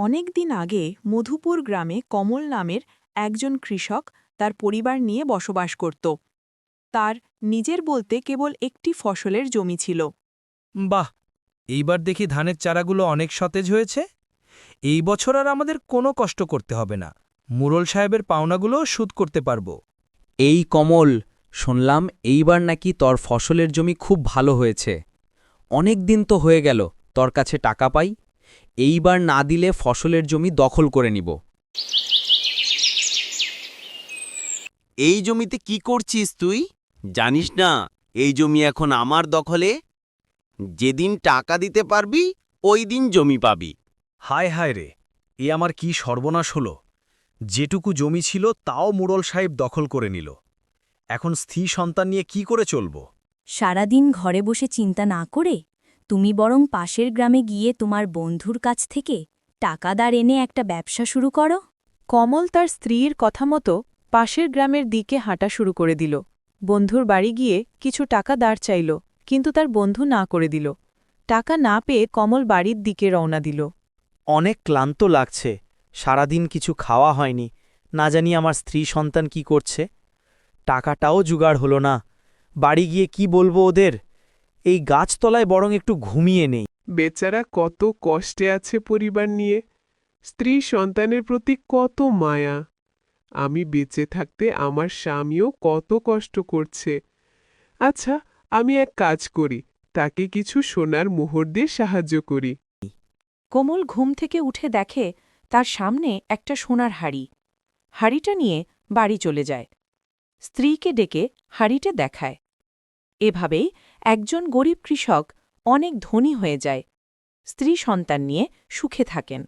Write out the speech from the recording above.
অনেক দিন আগে মধুপুর গ্রামে কমল নামের একজন কৃষক তার পরিবার নিয়ে বসবাস করত। তার নিজের বলতে কেবল একটি ফসলের জমি ছিল। বাহ! এইবার দেখি ধানের চারাগুলো অনেক সতেজ হয়েছে। এই বছর আর আমাদের কোনো কষ্ট করতে হবে না। মুরল সাহেবের পাওনাগুলো সুদ করতে পারব। এই কমল শুনলাম এইবার নাকি তোর ফসলের জমি খুব ভালো হয়েছে। অনেক দিন তো হয়ে গেল তোর কাছে টাকা পাই? এইবার না দিলে ফসলের জমি দখল করে নিব। এই জমিতে কি করছিস তুই? জানিস না এই জমি এখন আমার দখলে। যেদিন টাকা দিতে পারবি ওই দিন জমি পাবি। হায় হায় রে এ আমার কি সর্বনাশ হলো। যেটুকু জমি ছিল তাও মুরল সাহেব দখল করে নিল। এখন স্থি সন্তান নিয়ে কি করে চলব? সারাদিন ঘরে বসে চিন্তা না করে তুমি বরং পাশের গ্রামে গিয়ে তোমার বন্ধুর কাছ থেকে টাকাদার এনে একটা ব্যবসা শুরু করো? কমল তার স্ত্রীর কথা মতো পাশের গ্রামের দিকে হাঁটা শুরু করে দিল। বন্ধুর বাড়ি গিয়ে কিছু টাকা দাঁড় চাইল কিন্তু তার বন্ধু না করে দিল। টাকা না পেয়ে কমল বাড়ির দিকে রওনা দিল। অনেক ক্লান্ত লাগছে সারাদিন কিছু খাওয়া হয়নি না জানি আমার স্ত্রী সন্তান কি করছে। টাকাটাও জুগাড় হলো না বাড়ি গিয়ে কি বলব ওদের? এই গাছতলায় বরং একটু ঘুমিয়ে নেই। বেচারা কত কষ্টে আছে পরিবার নিয়ে। স্ত্রী সন্তানের প্রতি কত মায়া। আমি বেঁচে থাকতে আমার স্বামীও কত কষ্ট করছে। আচ্ছা আমি এক কাজ করি তাকে কিছু সোনার মোহর দিয়ে সাহায্য করি। কোমল ঘুম থেকে উঠে দেখে তার সামনে একটা সোনার হাড়ি। হাড়িটা নিয়ে বাড়ি চলে যায়। স্ত্রীকে ডেকে হাড়িটা দেখায়। এভাবেই একজন গরিব কৃষক অনেক ধনী হয়ে যায় স্ত্রী সন্তান নিয়ে সুখে থাকেন।